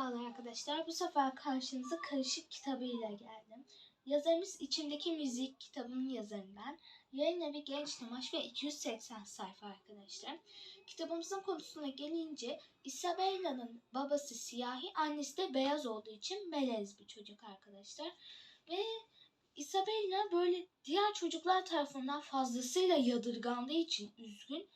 Merhabalar arkadaşlar. Bu sefer karşınıza Karışık kitabıyla geldim. Yazarımız İçimdeki Müzik kitabının yazarından. Yayın evi Genç Temaş ve 280 sayfa arkadaşlar. Kitabımızın konusuna gelince Isabella'nın babası siyahi, annesi de beyaz olduğu için melez bir çocuk arkadaşlar. Ve Isabella böyle diğer çocuklar tarafından fazlasıyla yadırgandığı için üzgün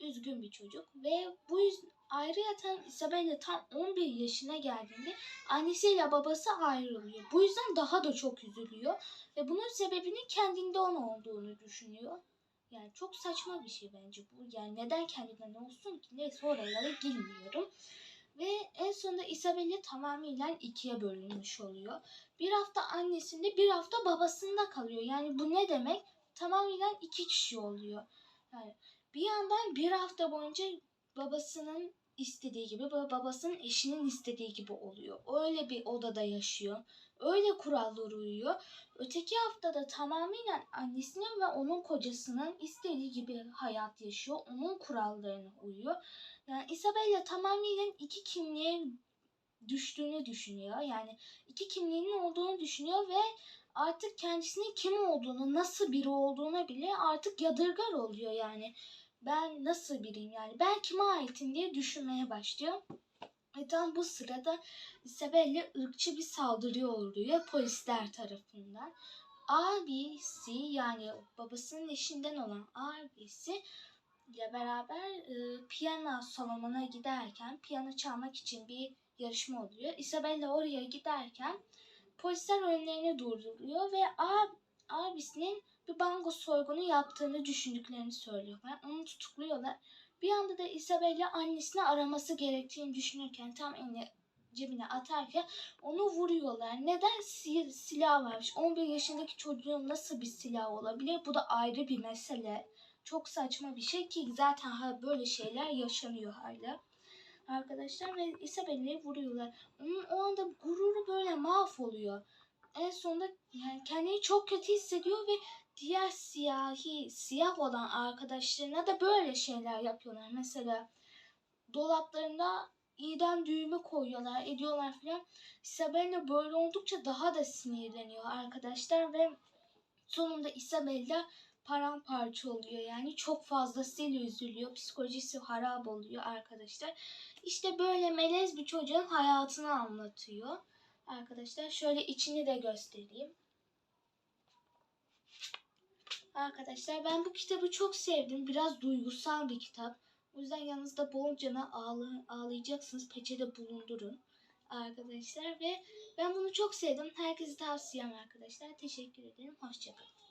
üzgün bir çocuk ve bu yüzden ayrıyeten Isabella tam 11 yaşına geldiğinde annesiyle babası ayrılıyor. Bu yüzden daha da çok üzülüyor ve bunun sebebinin kendinde on olduğunu düşünüyor. Yani çok saçma bir şey bence bu. Yani neden kendinden olsun ki? Neyse oralara girmiyorum. Ve en sonunda Isabella tamamıyla ikiye bölünmüş oluyor. Bir hafta annesinde bir hafta babasında kalıyor. Yani bu ne demek? Tamamıyla iki kişi oluyor. Yani bir yandan bir hafta boyunca babasının istediği gibi ba- babasının eşinin istediği gibi oluyor. Öyle bir odada yaşıyor. Öyle kurallara uyuyor. Öteki haftada tamamıyla annesinin ve onun kocasının istediği gibi hayat yaşıyor. Onun kurallarına uyuyor. Yani Isabella tamamıyla iki kimliğe düştüğünü düşünüyor. Yani iki kimliğinin olduğunu düşünüyor ve artık kendisinin kim olduğunu, nasıl biri olduğunu bile artık yadırgar oluyor yani. Ben nasıl biriyim yani ben kime aitim diye düşünmeye başlıyor. Ve tam bu sırada Isabella ırkçı bir saldırıya uğruyor polisler tarafından. Abisi yani babasının eşinden olan abisi ile beraber e, piyano salonuna giderken piyano çalmak için bir yarışma oluyor. Isabella oraya giderken polisler önlerine durduruyor ve ab, abisinin bir bango soygunu yaptığını düşündüklerini söylüyorlar. Onu tutukluyorlar. Bir anda da Isabella annesini araması gerektiğini düşünürken tam elini cebine atarken onu vuruyorlar. Neden sil silah varmış? 11 yaşındaki çocuğun nasıl bir silah olabilir? Bu da ayrı bir mesele. Çok saçma bir şey ki zaten ha böyle şeyler yaşanıyor hala. Arkadaşlar ve Isabella'yı vuruyorlar. Onun o anda gururu böyle mahvoluyor. En sonunda yani kendini çok kötü hissediyor ve diğer siyahi, siyah olan arkadaşlarına da böyle şeyler yapıyorlar. Mesela dolaplarında iyiden düğme koyuyorlar, ediyorlar filan. Isabella böyle oldukça daha da sinirleniyor arkadaşlar ve sonunda Isabella paramparça oluyor. Yani çok fazlasıyla üzülüyor. Psikolojisi harap oluyor arkadaşlar. İşte böyle melez bir çocuğun hayatını anlatıyor. Arkadaşlar şöyle içini de göstereyim. Arkadaşlar ben bu kitabı çok sevdim. Biraz duygusal bir kitap. O yüzden yanınızda bolcana ağla, ağlayacaksınız. Peçete bulundurun. Arkadaşlar ve ben bunu çok sevdim. Herkese tavsiyem arkadaşlar. Teşekkür ederim. Hoşçakalın.